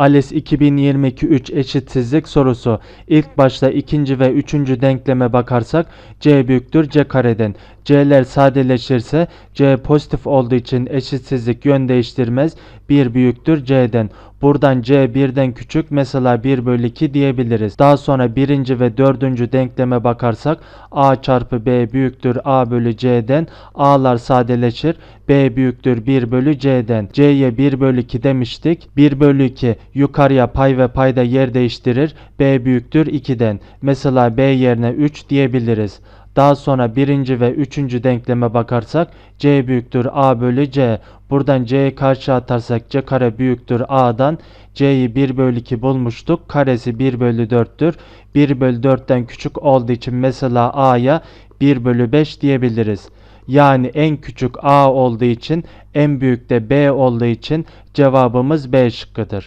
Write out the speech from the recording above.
ALES 2022 3 eşitsizlik sorusu. İlk başta ikinci ve üçüncü denkleme bakarsak c büyüktür c kareden. c'ler sadeleşirse c pozitif olduğu için eşitsizlik yön değiştirmez. 1 büyüktür c'den. Buradan c birden küçük mesela 1 bölü 2 diyebiliriz. Daha sonra birinci ve dördüncü denkleme bakarsak a çarpı b büyüktür a bölü c'den. a'lar sadeleşir. b büyüktür 1 bölü c'den. c'ye 1 bölü 2 demiştik. 1 bölü 2 yukarıya pay ve payda yer değiştirir. b büyüktür 2'den. Mesela b yerine 3 diyebiliriz. Daha sonra birinci ve üçüncü denkleme bakarsak c büyüktür a bölü c. Buradan c'yi karşı atarsak c kare büyüktür a'dan. c'yi 1 bölü 2 bulmuştuk. Karesi 1 bölü 4'tür. 1 bölü 4'ten küçük olduğu için mesela a'ya 1 bölü 5 diyebiliriz. Yani en küçük a olduğu için en büyük de b olduğu için cevabımız b şıkkıdır.